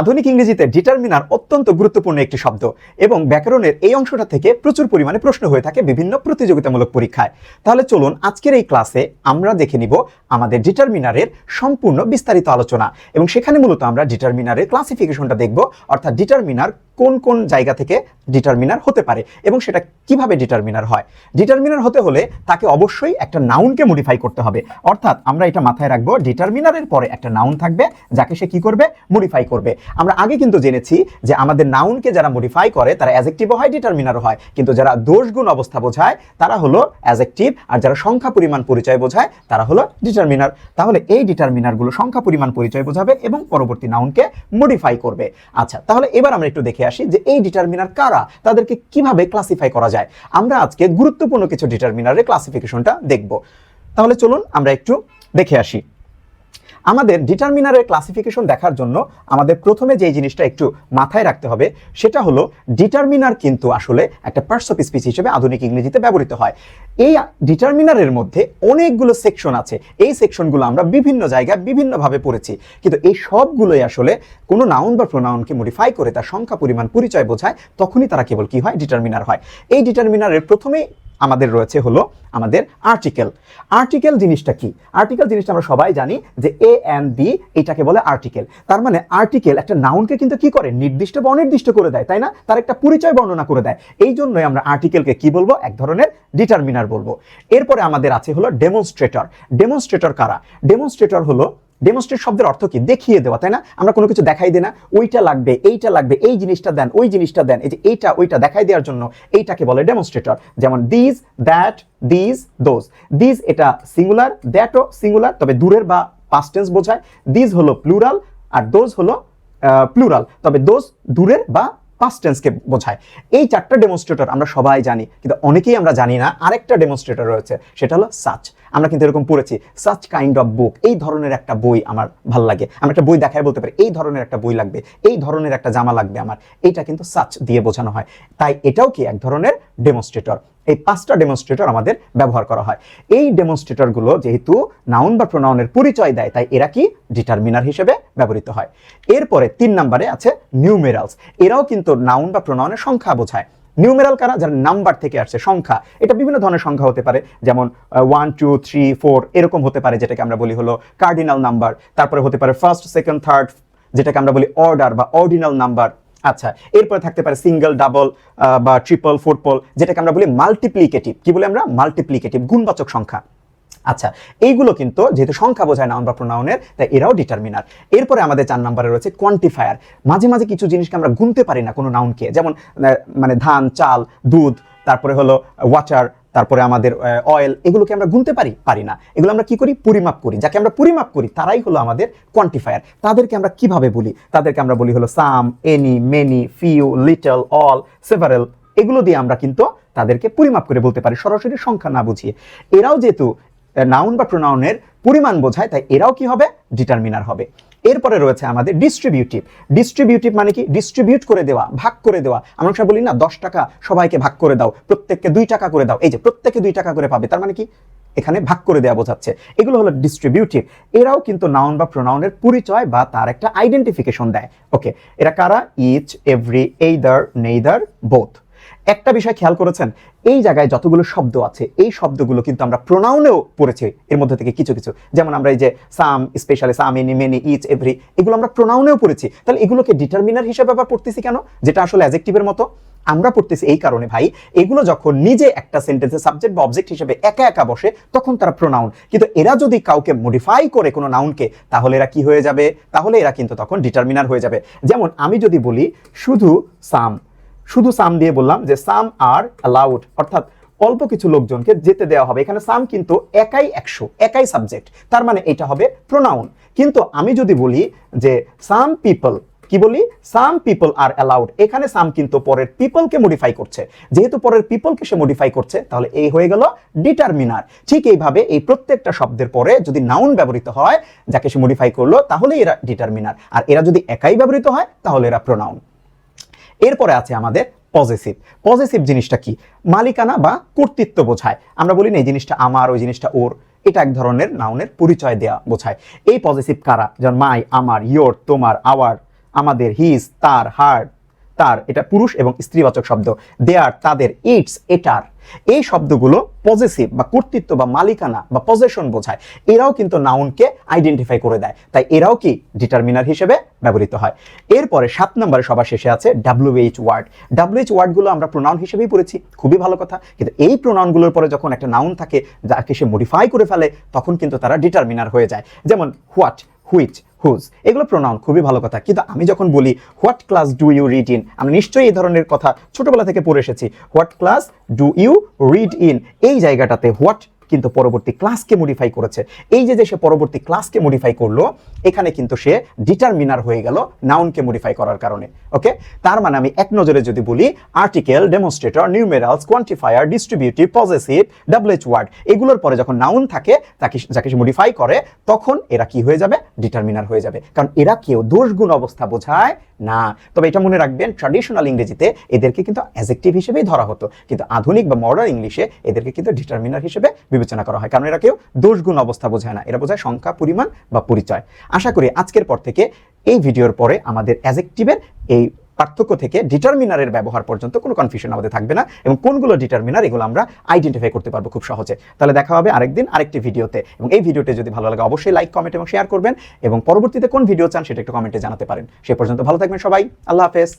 আধুনিক ইংরেজিতে ডিটারমিনার অত্যন্ত গুরুত্বপূর্ণ একটি শব্দ এবং ব্যাকরণের এই অংশটা থেকে প্রচুর পরিমাণে প্রশ্ন হয়ে থাকে বিভিন্ন প্রতিযোগিতামূলক পরীক্ষায়। তাহলে চলুন আজকের এই ক্লাসে আমরা দেখে নিব আমাদের ডিটারমিনারের সম্পূর্ণ বিস্তারিত আলোচনা এবং সেখানে মূলত আমরা ডিটারমিনারের ক্লাসিফিকেশনটা দেখব, অর্থাৎ ডিটারমিনার কোন কোন জায়গা থেকে ডিটারমিনার হতে পারে এবং সেটা কীভাবে ডিটারমিনার হয়? ডিটারমিনার হতে হলে তাকে অবশ্যই একটা নাউনকে মডিফাই করতে হবে। অর্থাৎ আমরা এটা মাথায় রাখব ডিটারমিনারের পরে একটা নাউন থাকবে, যাকে সে কি করবে? মডিফাই করবে। আমরা আগে কিন্তু জেনেছি যে আমাদের নাউনকে যারা মডিফাই করে, তারা অ্যাজেক্টিভও হয় ডিটারমিনারও হয়। কিন্তু যারা দোষগুণ অবস্থা বোঝায়, তারা হলো অ্যাজেক্টিভ আর যারা সংখ্যা পরিমাণ পরিচয় বোঝায়, তারা হলো ডিটারমিনার তাহলে এই ডিটারমিনারগুলো সংখ্যা পরিমাণ পরিচয় বোঝাবে এবং পরবর্তী নাউনকে মডিফাই করবে। আচ্ছা তাহলে এবার আমরা একটু দেখে আসি যে এই ডিটারমিনার কারা? তাদেরকে কীভাবে ক্লাসিফাই করা যায়? আমরা আজকে গুরুত্বপূর্ণ কিছু ডিটারমিনারের ক্লাসিফিকেশনটা দেখব। তাহলে চলুন আমরা একটু দেখে আসি। আমাদের ডিটারমিনারের ক্লাসিফিকেশন দেখার জন্য আমাদের প্রথমে যে জিনিসটা একটু মাথায় রাখতে হবে, সেটা হলো ডিটারমিনার কিন্তু আসলে একটা পার্টস অফ স্পিচ হিসেবে আধুনিক ইংরেজিতে ব্যবহৃত হয়। এই ডিটারমিনারের মধ্যে অনেকগুলো সেকশন আছে। এই সেকশনগুলো আমরা বিভিন্ন জায়গায় বিভিন্নভাবে পড়েছি। কিন্তু এই সবগুলোই আসলে কোনো নাউন বা প্রোনাউনকে মডিফাই করে তার সংখ্যা, পরিমাণ, পরিচয় বোঝায়, তখনই তারা কেবল কি হয়? ডিটারমিনার হয়। এই ডিটারমিনারের প্রথমেই আমাদের রয়েছে হলো আমাদের আর্টিকেল আর্টিকেল জিনিসটা কি? আর্টিকেল জিনিসটা আমরা সবাই জানি যে এ এন বি এটাকে বলে আর্টিকেল তার মানে আর্টিকেল একটা নাউনকে কিন্তু কি করে? নির্দিষ্ট বা অনির্দিষ্ট করে দেয়, তাই না? তার একটা পরিচয় বর্ণনা করে দেয়। এই জন্যই আমরা আর্টিকেলকে কি বলব? এক ধরনের ডিটারমিনার বলব। এরপরে আমাদের আছে হলো ডেমনস্ট্রেটর ডেমনস্ট্রেটর কারা? ডেমনস্ট্রেটর হলো ডেমনস্ট্রেট শব্দের অর্থ কি? দেখিয়ে দেওয়া, তাই না? আমরা কোনো কিছু দেখাই দিই না। ওইটা লাগবে, এইটা লাগবে, এই জিনিসটা দেন, ওই জিনিসটা দেন। এই যে এইটা, ওইটা দেখাই দেওয়ার জন্য এইটাকে বলে ডেমনস্ট্রেটর যেমন this that this those this এটা সিঙ্গুলার দ্যাটও সিঙ্গুলার তবে দূরের বা পাস্ট টেন্স বোঝায়। দিস হলো প্লুরাল আর দোজ হলো প্লুরাল তবে দোজ দূরের বা পাস্ট টেন্সকে বোঝায়। এই চারটা ডেমনস্ট্রেটর আমরা সবাই জানি, কিন্তু অনেকেই আমরা জানি না আরেকটা ডেমনস্ট্রেটর রয়েছে, সেটা হলো সাচ আমরা কিন্তু এরকম পড়েছি সাচ কাইন্ড অফ বুক এই ধরনের একটা বই আমার ভালো লাগে। আমরা একটা বই দেখায় বলতে পারি, এই ধরনের একটা বই লাগবে, এই ধরনের একটা জামা লাগবে আমার। এটা কিন্তু সাচ দিয়ে বোঝানো হয়। তাই এটাও কি এক ধরনের ডেমনস্ট্রেটর এই পাঁচটা ডেমনস্ট্রেটর আমাদের ব্যবহার করা হয়। এই ডেমনস্ট্রেটরগুলো যেহেতু নাউন বা প্রোনাউনের পরিচয় দেয়, তাই এরা কি? ডিটারমিনার হিসেবে ব্যবহৃত হয়। এরপরে তিন নম্বরে আছে নিউমেরালস এরাও কিন্তু নাউন বা প্রোনাউনের সংখ্যা বোঝায়। নিউমেরাল কারা? যারা নাম্বার থেকে আসছে, সংখ্যা। এটা বিভিন্ন ধরনের সংখ্যা হতে পারে। যেমন ওয়ান টু থ্রি ফোর এরকম হতে পারে, যেটাকে আমরা বলি হলো কার্ডিনাল নাম্বার তারপরে হতে পারে ফার্স্ট সেকেন্ড থার্ড যেটাকে আমরা বলি অর্ডার বা অর্ডিনাল নাম্বার আচ্ছা এরপরে থাকতে পারে সিঙ্গেল, ডাবল বা ট্রিপল, ফোরপল, যেটাকে আমরা বলি মাল্টিপ্লিকেটিভ। কি বলি আমরা? মাল্টিপ্লিকেটিভ, গুণবাচক সংখ্যা। আচ্ছা এইগুলো কিন্তু যেহেতু সংখ্যা বোঝায় নাউন বা প্রোনাউনের, তাই এরাও ডিটারমিনার এরপরে আমাদের চার নম্বরে রয়েছে কোয়ান্টিফায়ার মাঝে মাঝে কিছু জিনিসকে আমরা গুনতে পারি না কোনো নাউনকে। যেমন মানে ধান, চাল, দুধ, তারপরে হলো ওয়াটার তারপরে আমাদের অয়েল এগুলোকে আমরা গুনতে পারি? পারি না। এগুলো আমরা কি করি? পরিমাপ করি। যাকে আমরা পরিমাপ করি, তারাই হলো আমাদের কোয়ান্টিফায়ার তাদেরকে আমরা কীভাবে বলি? তাদেরকে আমরা বলি হলো some any many few little all several এগুলো দিয়ে আমরা কিন্তু তাদেরকে পরিমাপ করে বলতে পারি। সরাসরি সংখ্যা না বুঝিয়ে। এরাও যেহেতু নাউন বা প্রোনাউনের পরিমাণ বোঝায়, তাই এরাও কি হবে? ডিটারমিনার হবে। এরপরে রয়েছে আমাদের ডিস্ট্রিবিউটিভ ডিস্ট্রিবিউটিভ মানে কি? ডিস্ট্রিবিউট করে দেওয়া, ভাগ করে দেওয়া। আমরা সব বলি না, দশ টাকা সবাইকে ভাগ করে দাও, প্রত্যেককে দুই টাকা করে দাও। এই যে প্রত্যেকে দুই টাকা করে পাবে, তার মানে কি? এখানে ভাগ করে দেওয়া বোঝাচ্ছে। এগুলো হলো ডিস্ট্রিবিউটিভ এরাও কিন্তু নাউন বা প্রোনাউনের পরিচয় বা তার একটা আইডেন্টিফিকেশন দেয়। ওকে এরা কারা? Each every either neither both একটা বিষয় খেয়াল করেছেন, এই জায়গায় যতগুলো শব্দ আছে, এই শব্দগুলো কিন্তু আমরা প্রোনাউনেও পড়েছি, এর মধ্যে থেকে কিছু কিছু। যেমন আমরা এই যে some specially some any many each every এগুলো আমরা প্রোনাউনেও পড়েছি। তাহলে এগুলোকে ডিটারমিনার হিসেবে আবার পড়তেছি কেন? যেটা আসলে অ্যাজেক্টিভের মতো। আমরা পড়তেছি এই কারণে ভাই, এগুলো যখন নিজে একটা সেন্টেন্সের সাবজেক্ট বা অবজেক্ট হিসেবে একা একা বসে, তখন তারা প্রোনাউন কিন্তু এরা যদি কাউকে মডিফাই করে কোনো নাউনকে তাহলে এরা কি হয়ে যাবে? তাহলে এরা কিন্তু তখন ডিটারমিনার হয়ে যাবে। যেমন আমি যদি বলি, শুধু সাম শুধু সাম দিয়ে বললাম যে সাম আর অ্যালাউড অর্থাৎ অল্প কিছু লোকজনকে যেতে দেওয়া হবে। এখানে সাম কিন্তু একাই একশো, একাই সাবজেক্ট তার মানে এটা হবে প্রোনাউন কিন্তু আমি যদি বলি যে সাম পিপল কি বলি? সাম পিপল আর অ্যালাউড এখানে সাম কিন্তু পরের পিপলকে মডিফাই করছে। যেহেতু পরের পিপলকে সে মডিফাই করছে, তাহলে এই হয়ে গেল ডিটারমিনার ঠিক এইভাবে এই প্রত্যেকটা শব্দের পরে যদি নাউন ব্যবহৃত হয়, যাকে সে মডিফাই করল তাহলে এরা ডিটারমিনার আর এরা যদি একাই ব্যবহৃত হয়, তাহলে এরা প্রোনাউন এরপরে আছে আমাদের পজিটিভ পজিটিভ জিনিসটা কি? মালিকানা বা কর্তৃত্ব বোঝায়। আমরা বলি না, এই জিনিসটা আমার, ওই জিনিসটা ওর। এটা এক ধরনের নাউনের পরিচয় দেয়া বোঝায়। এই পজিটিভ কারা? যেমন মাই আমার ইয়োর তোমার আওয়ার আমাদের হিজ তার হার তার, এটা পুরুষ এবং স্ত্রীবাচক শব্দ। দেয়ার তাদের ইটস এটার। এই শব্দগুলো পজেসিভ বা কর্তৃত্ব বা মালিকানা বা পজেশন বোঝায়। এরাও কিন্তু নাউনকে আইডেন্টিফাই করে দেয়। তাই এরাও কি ডিটারমিনার হিসেবে ব্যবহৃত হয়। এরপরে সাত নম্বরে সবার শেষে আছে ডাব্লিউএইচ ওয়ার্ড ডাব্লিউএইচ ওয়ার্ডগুলো আমরা প্রোনাউন হিসেবেই পড়েছি। খুবই ভালো কথা। কিন্তু এই প্রোনাউনগুলোর পরে যখন একটা নাউন থাকে, যাকে সে মডিফাই করে ফেলে, তখন কিন্তু তারা ডিটারমিনার হয়ে যায়। যেমন হোয়াট হুইচ হুজ, এগুলো প্রোনাউন খুবই ভালো কথা। কিন্তু আমি যখন বলি what class do you read in আমি নিশ্চয়ই এই ধরনের কথা ছোটবেলা থেকে পড়ে এসেছি। What class do you read in এই জায়গাটাতে হোয়াট কিন্তু পরবর্তী ক্লাসকে মডিফাই করেছে। এই যে সে পরবর্তী ক্লাসকে মডিফাই করল, এখানে কিন্তু সে ডিটারমিনার হয়ে গেল নাউনকে মডিফাই করার কারণে ওকে তার মানে আমি এক নজরে যদি বলি article demonstrator numerals quantifier distributive possessive double H word এগুলোর পরে যখন নাউন থাকে, তাকে যাকে সে মডিফাই করে, তখন এরা কি হয়ে যাবে? ডিটারমিনার হয়ে যাবে। কারণ এরা কেউ দোষ গুণ অবস্থা বোঝায় না। তবে এটা মনে রাখবেন ট্র্যাডিশনাল ইংরেজিতে এদেরকে কিন্তু অ্যাজেক্টিভ হিসেবেই ধরা হতো। কিন্তু আধুনিক বা মডার্ন ইংলিশে এদেরকে কিন্তু ডিটারমিনার হিসেবে বিবেচনা করা হয়। কারণ এরা কেউ দোষ গুণ অবস্থা বোঝায় না। এরা বোঝায় সংখ্যা, পরিমাণ বা পরিচয়। আশা করি আজকের পর থেকে এই ভিডিওর পরে আমাদের অ্যাজেক্টিভের এই পার্থক্য থেকে ডিটারমিনারের ব্যবহার পর্যন্ত কোনো কনফিউশন আমাদের থাকবে না এবং কোনগুলো ডিটারমিনার এগুলো আমরা আইডেন্টিফাই করতে পারব খুব সহজে। তাহলে দেখা হবে আরেকদিন আরেকটি ভিডিওতে। এবং এই ভিডিওটি যদি ভালো লাগে অবশ্যই লাইক কমেন্ট এবং শেয়ার করবেন। এবং পরবর্তীতে কোন ভিডিও চান সেটা একটু কমেন্টে জানাতে পারেন। সে পর্যন্ত ভালো থাকবেন সবাই। আল্লাহ হাফেজ।